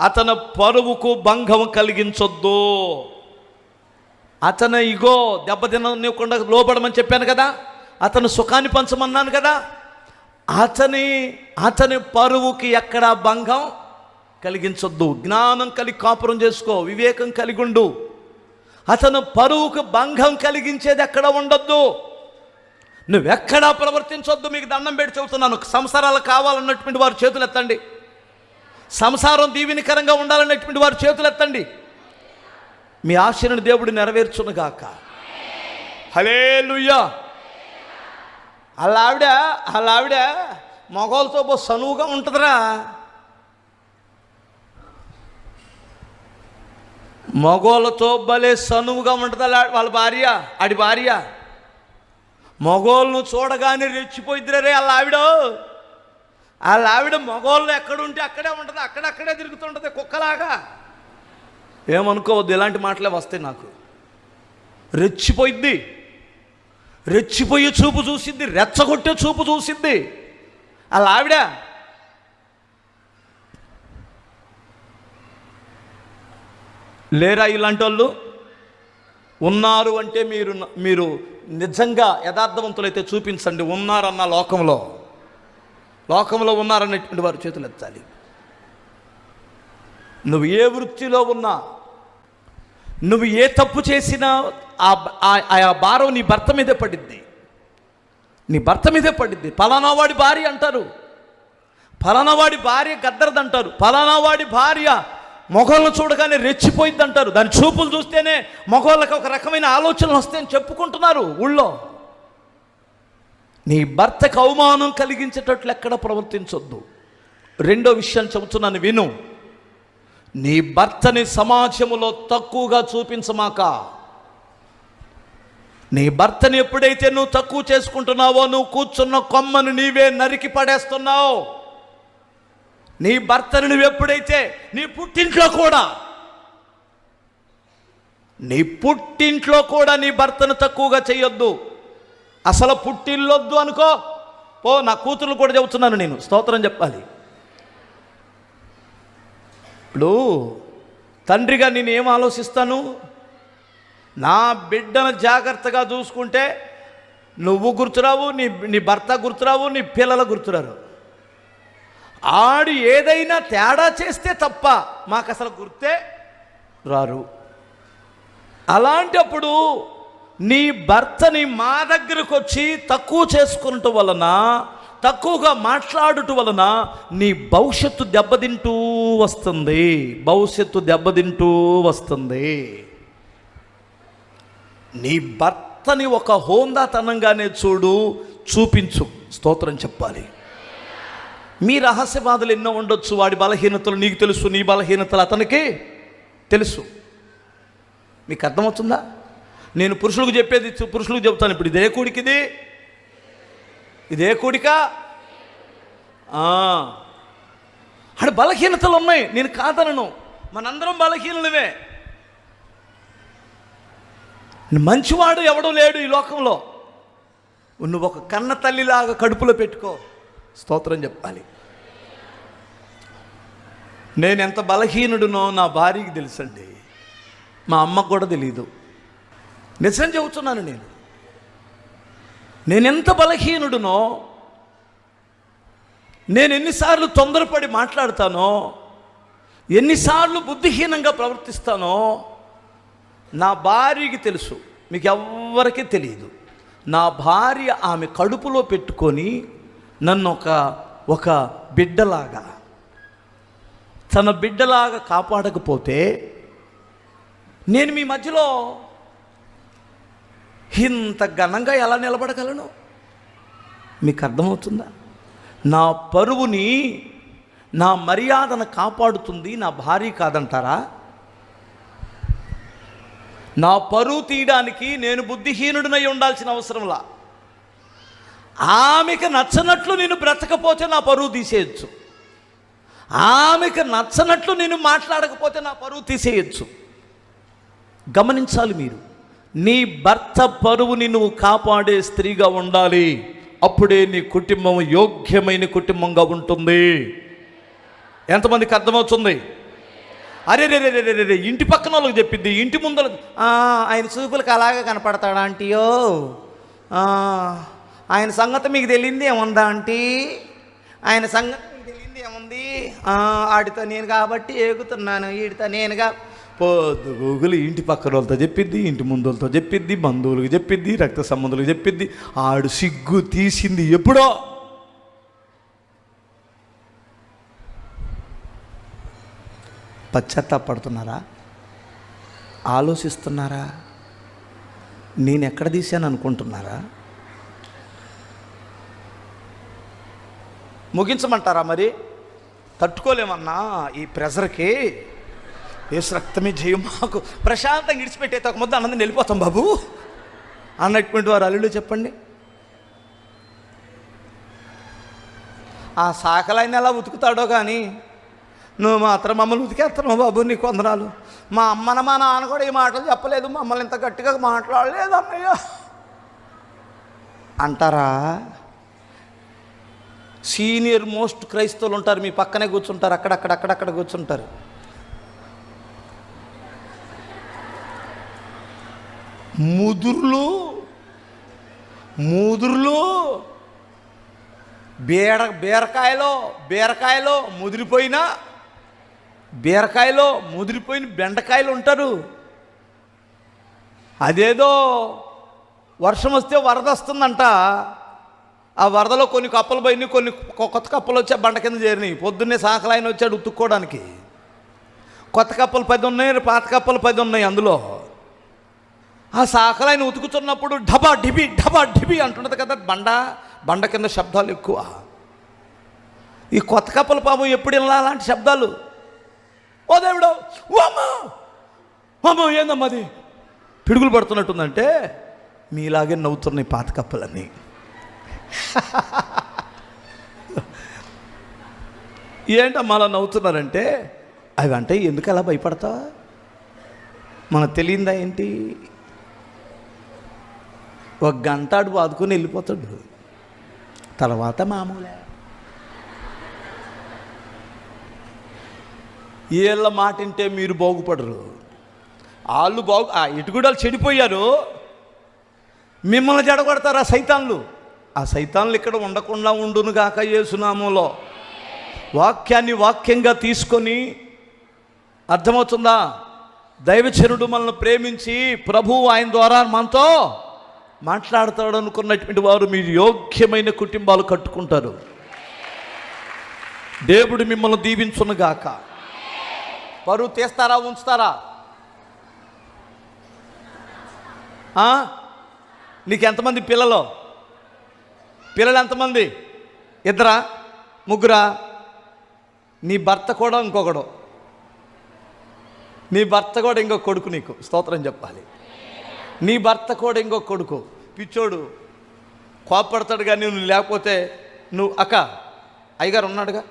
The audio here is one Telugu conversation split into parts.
అతని పరువుకు భంగం కలిగించొద్దు. అతను ఇగో దెబ్బతినకుండా లోపడమని చెప్పాను కదా అతను సుఖాన్ని పంచమన్నాను కదా అతని అతని పరువుకి ఎక్కడ భంగం కలిగించొద్దు. జ్ఞానం కలిగి కాపురం చేసుకో వివేకం కలిగి ఉండు అతను పరువుకు భంగం కలిగించేది ఎక్కడ ఉండొద్దు. నువ్వెక్కడా ప్రవర్తించొద్దు మీకు దండం పెట్టి చెబుతున్నాను. సంసారాలు కావాలన్నటువంటి వారు చేతులు ఎత్తండి సంసారం దీవెనికరంగా ఉండాలనేటువంటి వారు చేతులు ఎత్తండి మీ ఆశను దేవుడు నెరవేర్చునుగాక. హలే లుయ్యా అలా ఆవిడ అలా ఆవిడ మగవాళ్ళతో బో సనువుగా ఉంటుందిరా. మగోళ్ళతో భలే సనువుగా ఉంటుంది వాళ్ళ భార్య ఆడి భార్య. మగోళ్ళను చూడగానే రెచ్చిపోయిద్దిరా రే వాళ్ళ ఆవిడ వాళ్ళ ఆవిడ మగోళ్ళు ఎక్కడుంటే అక్కడే ఉంటుంది అక్కడక్కడే తిరుగుతుంటుంది కుక్కలాగా. ఏమనుకోవద్దు ఇలాంటి మాటలే వస్తాయి నాకు. రెచ్చిపోయిద్ది. రెచ్చిపోయే చూపు చూసిద్ది రెచ్చగొట్టే చూపు చూసిద్ది. ఆ ఆవిడ లేరా ఇలాంటి వాళ్ళు ఉన్నారు అంటే మీరు మీరు నిజంగా యథార్థవంతులైతే చూపించండి ఉన్నారన్న లోకంలో. లోకంలో ఉన్నారనేటువంటి వారు చేతులు ఎత్తాలి. నువ్వు ఏ వృత్తిలో ఉన్నా నువ్వు ఏ తప్పు చేసినా ఆ ఆ- ఆ భారం నీ భర్త మీదే పడిద్ది. నీ భర్త మీదే పడిద్ది. పలానావాడి భార్య అంటారు. పలానావాడి భార్య గద్దరది అంటారు భార్య మొగోళ్ళను చూడగానే రెచ్చిపోయిద్ది అంటారు దాని చూపులు చూస్తేనే మొఘళ్ళకి ఒక రకమైన ఆలోచనలు వస్తాయని చెప్పుకుంటున్నారు ఊళ్ళో. నీ భర్తకు అవమానం కలిగించేటట్లు ఎక్కడ ప్రవర్తించొద్దు. రెండో విషయం చెబుతున్నాను విను. నీ భర్తని సమాజములో తక్కువగా చూపించమాక. నీ భర్తని ఎప్పుడైతే నువ్వు తక్కువ చేసుకుంటున్నావో నువ్వు కూర్చున్న కొమ్మను నీవే నరికి పడేస్తున్నావు. నీ భర్తని నువ్వు ఎప్పుడైతే నీ పుట్టింట్లో కూడా నీ పుట్టింట్లో కూడా నీ భర్తను తక్కువగా చేయొద్దు. అసలు పుట్టిల్లొద్దు అనుకో. పో నా కూతుర్లు కూడా చెబుతున్నాను నేను. స్తోత్రం చెప్పాలి. ఇప్పుడు తండ్రిగా నేను ఏం ఆలోచిస్తాను? నా బిడ్డను జాగ్రత్తగా చూసుకుంటే నువ్వు గుర్తురావు నీ నీ భర్త గుర్తురావు నీ పిల్లలు గుర్తురారు. ఆడు ఏదైనా తేడా చేస్తే తప్ప మాకు అసలు గుర్తే రారు. అలాంటప్పుడు నీ భర్తని మా దగ్గరకు వచ్చి తక్కువ చేసుకున్నట్టు వలన తక్కువగా మాట్లాడుట వలన నీ భవిష్యత్తు దెబ్బతింటూ వస్తుంది. భవిష్యత్తు దెబ్బతింటూ వస్తుంది. నీ భర్తని ఒక హోందాతనంగానే చూడు చూపించు. స్తోత్రం చెప్పాలి. మీ రహస్య బాధలు ఎన్నో ఉండొచ్చు వాడి బలహీనతలు నీకు తెలుసు నీ బలహీనతలు అతనికి తెలుసు. మీకు అర్థమవుతుందా? నేను పురుషులకు చెప్పేది పురుషులకు చెప్తాను. ఇప్పుడు ఇదే కూడికిది ఇదే. కూడిక. ఆడ బలహీనతలు ఉన్నాయి. నేను కాదనను. మనందరం బలహీనలమే. మంచివాడు ఎవడో లేడు ఈ లోకంలో. నువ్వు ఒక కన్న తల్లిలాగా కడుపులో పెట్టుకో. స్తోత్రం చెప్పాలి. నేను ఎంత బలహీనుడునో నా భార్యకి తెలుసండి. మా అమ్మకు కూడా తెలియదు నిజం చెబుతున్నాను నేను. నేనెంత బలహీనుడునో నేను ఎన్నిసార్లు తొందరపడి మాట్లాడతానో ఎన్నిసార్లు బుద్ధిహీనంగా ప్రవర్తిస్తానో నా భార్యకి తెలుసు. మీకు ఎవ్వరికీ తెలియదు. నా భార్య ఆమె కడుపులో పెట్టుకొని నన్ను ఒక ఒక బిడ్డలాగా తన బిడ్డలాగా కాపాడకపోతే నేను మీ మధ్యలో ఇంత ఘనంగా ఎలా నిలబడగలను? మీకు అర్థమవుతుందా? నా పరువుని నా మర్యాదను కాపాడుతుంది నా భార్య కాదంటారా? నా పరువు తీయడానికి నేను బుద్ధిహీనుడినై ఉండాల్సిన అవసరంలా? ఆమెకు నచ్చనట్లు నేను బ్రతకపోతే నా పరువు తీసేయచ్చు. ఆమెకు నచ్చనట్లు నేను మాట్లాడకపోతే నా పరువు తీసేయచ్చు. గమనించాలి మీరు. నీ భర్త పరువుని నువ్వు కాపాడే స్త్రీగా ఉండాలి. అప్పుడే నీ కుటుంబం యోగ్యమైన కుటుంబంగా ఉంటుంది. ఎంతమందికి అర్థమవుతుంది? అరే రే రే రే రే రే ఇంటి పక్కన వాళ్ళకి చెప్పింది ఇంటి ముందర ఆయన చూపులకు అలాగే కనపడతాడా ఆంటీయో ఆయన సంగతి మీకు తెలియంది ఏముందా ఆంటీ? ఆయన సంగతి మీకు తెలియంది ఏముంది? ఆడితో నేను కాబట్టి ఏగుతున్నాను ఈడితో నేనుగా పొద్దు గూగులు ఇంటి పక్కన వాళ్ళతో చెప్పిద్ది ఇంటి ముందు వాళ్ళతో చెప్పిద్ది బంధువులకు చెప్పిద్ది రక్త సంబంధులకు చెప్పిద్ది. ఆడు సిగ్గు తీసింది ఎప్పుడో? పశ్చాత్తాపడుతున్నారా? ఆలోచిస్తున్నారా? నేను ఎక్కడ తీశాను అనుకుంటున్నారా? ముగించమంటారా మరి? తట్టుకోలేమన్నా ఈ ప్రెజర్కి? ఏసు రక్తమే జయం. మాకు ప్రశాంతంగా ఇడిచిపెట్టేది ఒక ముద్ద అన్నది వెళ్ళిపోతాం బాబు. అన్నటువంటి వారు అల్లుడు చెప్పండి. ఆ శాఖలైన ఎలా ఉతుకుతాడో కానీ నువ్వు మాత్రం మమ్మల్ని ఉతికేస్తున్నావు బాబు నీ కొందరాలు మా అమ్మన మా నాన్న కూడా ఈ మాటలు చెప్పలేదు మమ్మల్ని ఇంత గట్టిగా మాట్లాడలేదు అన్నయ్య. అంటారా? సీనియర్ మోస్ట్ క్రైస్తవులు ఉంటారు మీ పక్కనే కూర్చుంటారు అక్కడక్కడ అక్కడక్కడ కూర్చుంటారు. ముదురులు ముదురులు బీర బీరకాయలో బీరకాయలో ముదిరిపోయిన బీరకాయలో ముదిరిపోయిన బెండకాయలు ఉంటారు. అదేదో వర్షం వస్తే వరద వస్తుందంట. ఆ వరదలో కొన్ని కప్పలు పోయినాయి కొన్ని కొత్త కప్పలు వచ్చి ఆ బండ కింద చేరినాయి. పొద్దున్నే సాకలాయన వచ్చాడు ఉతుక్కోవడానికి కొత్త కప్పలు పది ఉన్నాయి పాత కప్పలు పది ఉన్నాయి అందులో. ఆ సాకలాయన ఉతుకుతున్నప్పుడు ఢబా ఢిబి ఢబా ఢిబి అంటున్నది కదా బండ బండ కింద శబ్దాలు ఎక్కువ. ఈ కొత్త కప్పల పాపం ఎప్పుడు ఇలా అలాంటి శబ్దాలు? ఓ దేవుడు ఓ అమ్మ ఏందమ్మా అది? పిడుగులు పడుతున్నట్టుందంటే మీలాగే నవ్వుతున్నాయి పాత కప్పలన్నీ. ఏంటమ్మా అలా నవ్వుతున్నారంటే? అవి అంటే ఎందుకు అలా భయపడతావా? మనకు తెలియందా ఏంటి? ఒక గంట ఆడు బాదుకొని వెళ్ళిపోతాడు. తర్వాత మామూలే. వీళ్ళ మాట వింటే మీరు బాగుపడరు. వాళ్ళు బాగు ఆ ఇటుగుడాలు చెడిపోయారు. మిమ్మల్ని జడగొడతారు ఆ సైతాన్లు. ఆ సైతాన్లు ఇక్కడ ఉండకుండా ఉండును గాక యేసునామంలో. వాక్యాన్ని వాక్యంగా తీసుకొని అర్థమవుతుందా? దైవచనుడు మనల్ని ప్రేమించి ప్రభు ఆయన ద్వారా మనతో మాట్లాడతాడు అనుకున్నటువంటి వారు మీరు యోగ్యమైన కుటుంబాలు కట్టుకుంటారు. దేవుడు మిమ్మల్ని దీవించునుగాక పరువు తీస్తారా ఉంచుతారా? నీకు ఎంతమంది పిల్లలు? పిల్లలు ఎంతమంది? ఇద్దరా? ముగ్గురా? నీ భర్త కూడా ఇంకొకడు. నీ భర్త కూడా ఇంకొక కొడుకు నీకు. స్తోత్రం చెప్పాలి. నీ భర్త కూడా ఇంకో కొడుకు. పిచ్చోడు కోపడతాడు కానీ నువ్వు లేకపోతే నువ్వు అక్క అయ్యగారు ఉన్నాడుగా?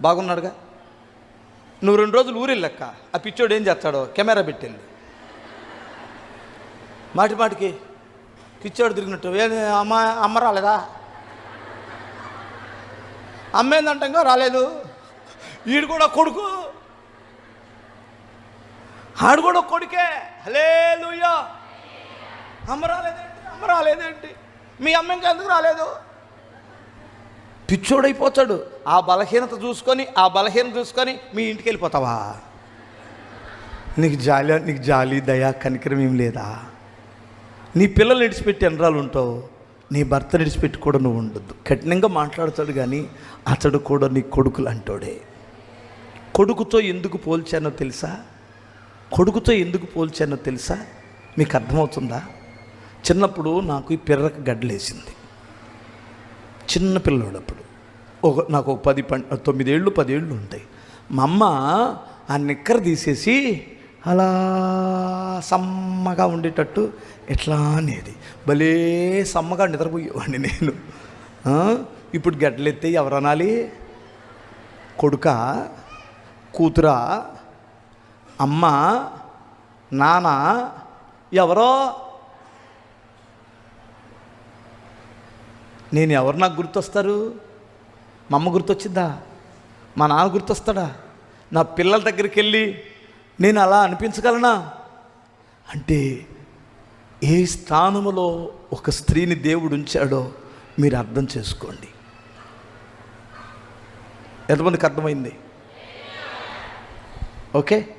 బాగున్నాడుగా? నువ్వు రెండు రోజులు ఊరెళ్ళక్క ఆ పిచ్చోడు ఏం చేస్తాడో? కెమెరా పెట్టెళ్ళి మాటి మాటికి పిచ్చోడు తిరిగినట్టు. ఏ అమ్మ అమ్మ రాలేదా? అమ్మ ఏందంటే రాలేదు. ఈడు కూడా కొడుకు. ఆడు కూడా కొడుకే. హలే అమ్మ రాలేదేంటి? అమ్మ రాలేదేంటి? మీ అమ్మ ఇంకా ఎందుకు రాలేదు? పిచ్చోడైపోతాడు. ఆ బలహీనత చూసుకొని ఆ బలహీనత చూసుకొని మీ ఇంటికి వెళ్ళిపోతావా? నీకు జాలి నీకు జాలి దయా కనికరం ఏం లేదా? నీ పిల్లలు విడిచిపెట్టి ఎనరాలు ఉంటావు? నీ భర్త విడిచిపెట్టి కూడా నువ్వు ఉండద్దు. కఠినంగా మాట్లాడతాడు కానీ అతడు కూడా నీ కొడుకులు అంటాడే. కొడుకుతో ఎందుకు పోల్చానో తెలుసా? కొడుకుతో ఎందుకు పోల్చానో తెలుసా? మీకు అర్థమవుతుందా? చిన్నప్పుడు నాకు ఈ పిర్రకు గడ్డలేసింది. చిన్న పిల్లోడప్పుడు. ఒక నాకు ఒక పది పం తొమ్మిదేళ్ళు పదేళ్ళు ఉంటాయి. మా అమ్మ ఆ నిక్కర తీసేసి అలా సమ్మగా ఉండేటట్టు ఎట్లా అనేది. భలే సమ్మగా నిద్రపోయేవాడిని నేను. ఇప్పుడు గడ్డలెత్తే ఎవరు అనాలి? కొడుక కూతురా అమ్మ నాన్న ఎవరో నేను ఎవరు నాకు గుర్తొస్తారు? మా అమ్మ గుర్తొచ్చిందా మా నాన్న గుర్తొస్తాడా? నా పిల్లల దగ్గరికి వెళ్ళి నేను అలా అనిపించగలనా? అంటే ఏ స్థానములో ఒక స్త్రీని దేవుడు ఉంచాడో మీరు అర్థం చేసుకోండి. ఎంతమందికి అర్థమైంది? ఓకే?